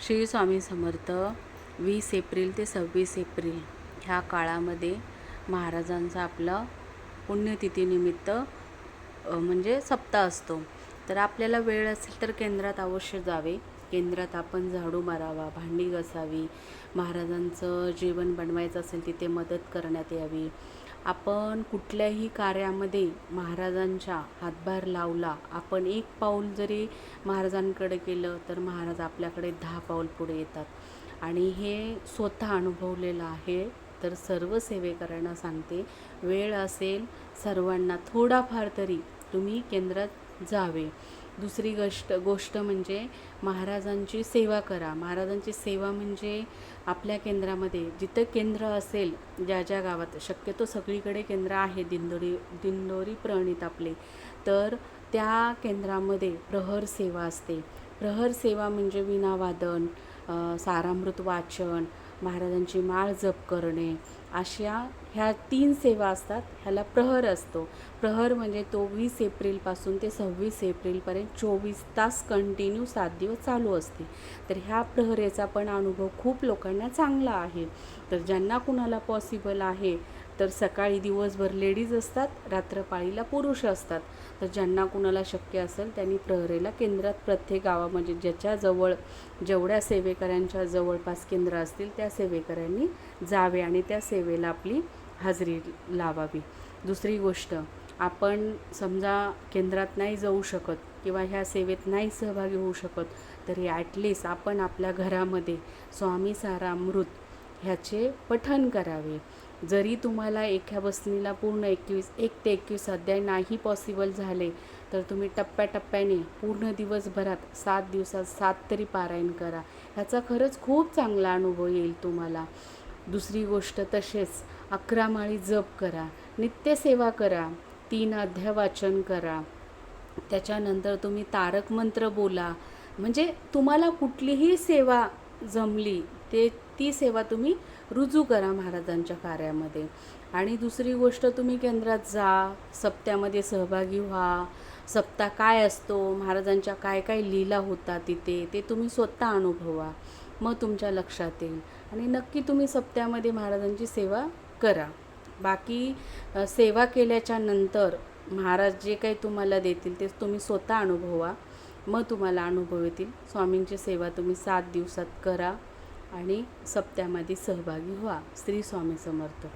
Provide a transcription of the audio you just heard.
श्री स्वामी समर्थ वीस एप्रिल ते सव्वीस एप्रिल ह्या काळामध्ये महाराजांचा आपला पुण्यतिथीनिमित्त म्हणजे सप्ताह असतो. तर आपल्याला वेळ असेल तर केंद्रात अवश्य जावे. केंद्रात आपण झाडू मारावा भांडी घसावी महाराजांचं जेवण बनवायचं असेल तिथे मदत करण्यात यावी. आपण कुठल्याही कार्यामध्ये महाराजांच्या हातभार लावला आपण एक पाऊल जरी महाराजांकडे केलं तर महाराज आपल्याकडे दहा पाऊल पुढे येतात. आणि हे स्वतः अनुभवलेलं आहे तर सर्व सेवेकरांना सांगते. वेळ असेल सर्वांना थोडाफार तरी तुम्ही केंद्रात जावे. दुसरी गोष्ट गोष्ट म्हणजे महाराजांची सेवा करा. महाराजांची सेवा म्हणजे आपल्या केंद्रामध्ये जिथं केंद्र असेल ज्या ज्या गावात. शक्यतो सगळीकडे केंद्र आहे दिंडोरी दिंडोरी प्रणित आपले. तर त्या केंद्रामध्ये प्रहर सेवा असते. प्रहर सेवा म्हणजे विनावादन सारामृत वाचन महाराजांची माळ जप करणे अशा ह्या तीन सेवा असतात. ह्याला प्रहर असतो. प्रहर म्हणजे तो वीस एप्रिलपासून ते सव्वीस एप्रिलपर्यंत चोवीस तास कंटिन्यू सात दिवस चालू असते. तर ह्या प्रहरेचा पण अनुभव खूप लोकांना चांगला आहे. तर ज्यांना कुणाला पॉसिबल आहे तर सकाळी दिवसभर लेडीज असतात रात्रपाळीला पुरुष असतात. तर ज्यांना कुणाला शक्य असेल त्यांनी प्रहरेला केंद्रात प्रत्येक गावामध्ये ज्याच्याजवळ जेवढ्या सेवेकऱ्यांच्या जवळपास केंद्र असतील त्या सेवेकऱ्यांनी जावे आणि त्या सेवेला आपली हजेरी लावावी. दुसरी गोष्ट आपण समजा केंद्रात नाही जाऊ शकत किंवा ह्या सेवेत नाही सहभागी होऊ शकत तरी ॲटलिस्ट आपण आपल्या घरामध्ये स्वामी सारामृत ह्याचे पठण करावे. जरी तुम्हाला एका बसनीला पूर्ण एकवीस एक ते एकवीस अध्याय नाही पॉसिबल झाले तर तुम्ही टप्प्याटप्प्याने पूर्ण दिवसभरात सात दिवसात सात तरी पारायण करा. ह्याचा खरंच खूप चांगला अनुभव येईल तुम्हाला. दुसरी गोष्ट तसेच अकरा माळी जप करा नित्यसेवा करा तीन अध्याय वाचन करा. त्याच्यानंतर तुम्ही तारक मंत्र बोला. म्हणजे तुम्हाला कुठलीही सेवा जमली ते ती सेवा तुम्ही रुजू करा महाराजांच्या कार्यामध्ये. आणि दुसरी गोष्ट तुम्ही केंद्रात जा सप्त्यामध्ये सहभागी व्हा. सप्ता काय असतो महाराजांच्या काय काय लीला होता तिथे ते तुम्ही स्वतः अनुभवा. मग तुमच्या लक्षात येईल. आणि नक्की तुम्ही सप्त्यामध्ये महाराजांची सेवा करा. बाकी सेवा केल्याच्यानंतर महाराज जे काही तुम्हाला देतील ते तुम्ही स्वतः अनुभवा. मग तुम्हाला अनुभव येतील. स्वामींची सेवा तुम्ही सात दिवसात करा. आणि सप्त्यामध्ये सहभागी व्हा. श्री स्वामी समर्थ.